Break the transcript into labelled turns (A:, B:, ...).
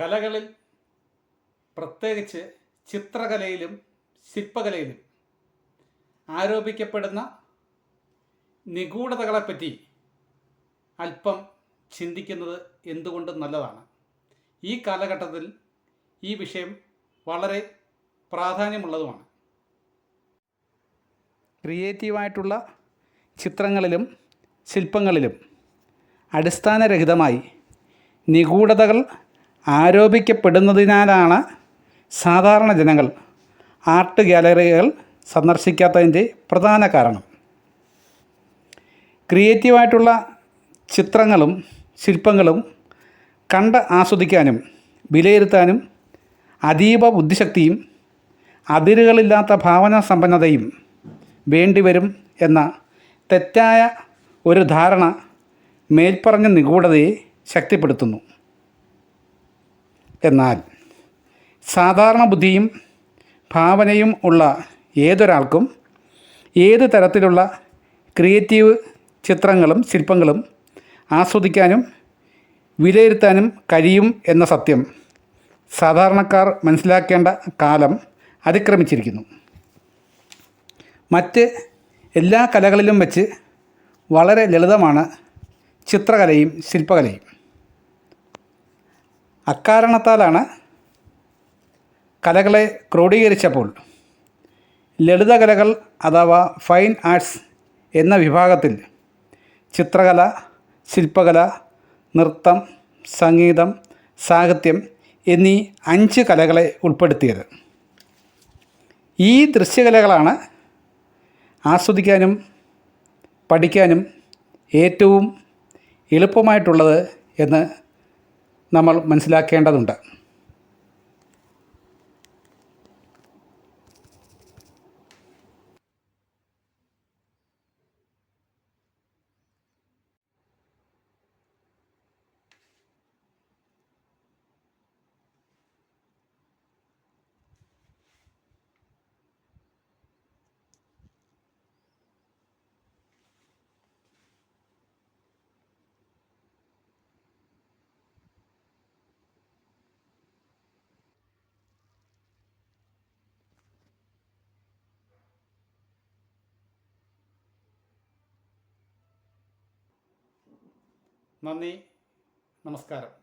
A: കലകളിൽ പ്രത്യേകിച്ച് ചിത്രകലയിലും ശില്പകലയിലും ആരോപിക്കപ്പെടുന്ന നിഗൂഢതകളെപ്പറ്റി അല്പം ചിന്തിക്കുന്നത് എന്തുകൊണ്ടും നല്ലതാണ്? ഈ കാലഘട്ടത്തിൽ ഈ വിഷയം വളരെ പ്രാധാന്യമുള്ളതുമാണ്. ക്രിയേറ്റീവായിട്ടുള്ള ചിത്രങ്ങളിലും ശില്പങ്ങളിലും അടിസ്ഥാനരഹിതമായി നിഗൂഢതകൾ ആരോപിക്കപ്പെടുന്നതിനാലാണ് സാധാരണ ജനങ്ങൾ ആർട്ട് ഗാലറികൾ സന്ദർശിക്കാത്തതിന്റെ പ്രധാന കാരണം. ക്രിയേറ്റീവായിട്ടുള്ള ചിത്രങ്ങളും ശില്പങ്ങളും കണ്ട് ആസ്വദിക്കാനും വിലയിരുത്താനും അതീവ ബുദ്ധിശക്തിയും അതിരുകളില്ലാത്ത ഭാവന സമ്പന്നതയും വേണ്ടിവരും എന്ന തെറ്റായ ഒരു ധാരണ മേൽപ്പറഞ്ഞ നിഗൂഢതയെ ശക്തിപ്പെടുത്തുന്നു. എന്നാൽ സാധാരണ ബുദ്ധിയും ഭാവനയും ഉള്ള ഏതൊരാൾക്കും ഏത് തരത്തിലുള്ള ക്രിയേറ്റീവ് ചിത്രങ്ങളും ശില്പങ്ങളും ആസ്വദിക്കാനും വിലയിരുത്താനും കഴിയും എന്ന സത്യം സാധാരണക്കാർ മനസ്സിലാക്കേണ്ട കാലം അതിക്രമിച്ചിരിക്കുന്നു. മറ്റ് എല്ലാ കലകളിലും വെച്ച് വളരെ ലളിതമാണ് ചിത്രകലയും ശില്പകലയും. അക്കാരണത്താലാണ് കലകളെ ക്രോഡീകരിച്ചപ്പോൾ ലളിതകലകൾ അഥവാ ഫൈൻ ആർട്സ് എന്ന വിഭാഗത്തിൽ ചിത്രകല ശില്പകല നൃത്തം സംഗീതം സാഹിത്യം എന്നീ അഞ്ച് കലകളെ ഉൾപ്പെടുത്തിയത്. ഈ ദൃശ്യകലകളാണ് ആസ്വദിക്കാനും പഠിക്കാനും ഏറ്റവും എളുപ്പമായിട്ടുള്ളത് എന്ന് നമ്മൾ മനസ്സിലാക്കേണ്ടതുണ്ട്. നന്ദി. നമസ്കാരം.